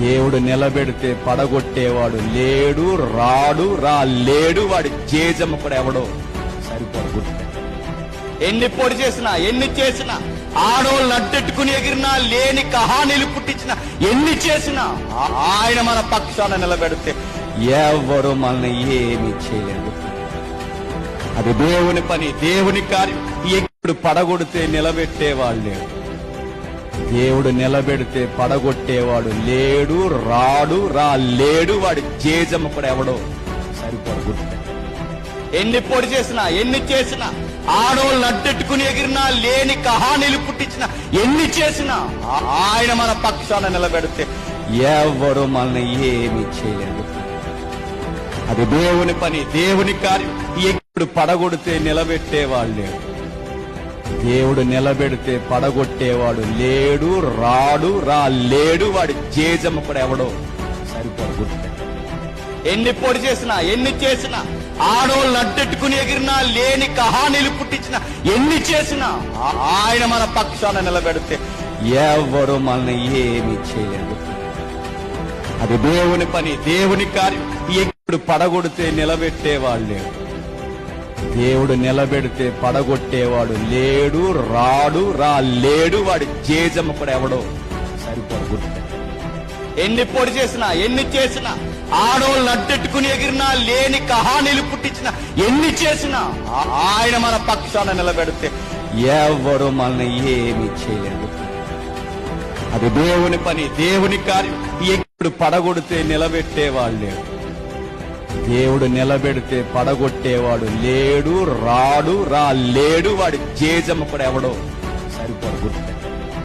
దేవుడు నిలబెడితే పడగొట్టేవాడు లేడు రాడు రా లేడు వాడి జేజమ్మ కూడా ఎవడో సరిపడు ఎన్ని పొడి చేసినా ఎన్ని చేసినా ఆడోళ్ళు అడ్డెట్టుకుని ఎగిరినా లేని కహానీలు పుట్టించిన ఎన్ని చేసినా ఆయన మన పక్షాన నిలబెడితే ఎవరు మనల్ని ఏమీ చేయలేదు అది దేవుని పని దేవుని కార్యం. ఎప్పుడు పడగొడితే నిలబెట్టేవాళ్ళు లేడు. దేవుడు నిలబెడితే పడగొట్టేవాడు లేడు రాడు రా లేడు వాడు జేజమ్మ కూడా ఎవడో సరిపడు గుర్తు. ఎన్ని పొడి చేసినా ఎన్ని చేసినా ఆడోళ్ళు అడ్డెట్టుకుని ఎగిరినా లేని కహానీలు పుట్టించిన ఎన్ని చేసినా ఆయన మన పక్షాన నిలబెడితే ఎవరు మనల్ని ఏమి చేయలేదు అది దేవుని పని దేవుని కార్యం. ఎప్పుడు పడగొడితే నిలబెట్టేవాళ్ళు లేడు. దేవుడు నిలబెడితే పడగొట్టేవాడు లేడు రాడు రా లేడు వాడు జేజమ్మ కూడా ఎవడో సరిపడు ఎన్ని పొడి చేసినా ఎన్ని చేసినా ఆడోళ్ళు అడ్డెట్టుకుని ఎగిరినా లేని కహానీలు పుట్టించిన ఎన్ని చేసినా ఆయన మన పక్షాన నిలబెడితే ఎవరు మనల్ని ఏమి చేయలేదు అది దేవుని పని దేవుని కార్యం. ఎప్పుడు పడగొడితే నిలబెట్టేవాళ్ళు లేడు దేవుడు నిలబెడితే పడగొట్టేవాడు లేడు రాడు రా లేడు వాడి జేజమ్మ కూడా ఎవడో సరిపడు ఎన్ని పొడి చేసినా ఎన్ని చేసినా ఆడోళ్ళు అడ్డెట్టుకుని ఎగిరినా లేని కహానీలు పుట్టించిన ఎన్ని చేసినా ఆయన మన పక్షాన నిలబెడితే ఎవరు మనల్ని ఏమి చేయలేదు అది దేవుని పని దేవుని కార్యం. ఎప్పుడు పడగొడితే నిలబెట్టేవాళ్ళు లేడు దేవుడు నిలబెడితే పడగొట్టేవాడు లేడు రాడు రా లేడు వాడి జేజమ్మ కూడా ఎవడో సరిపడు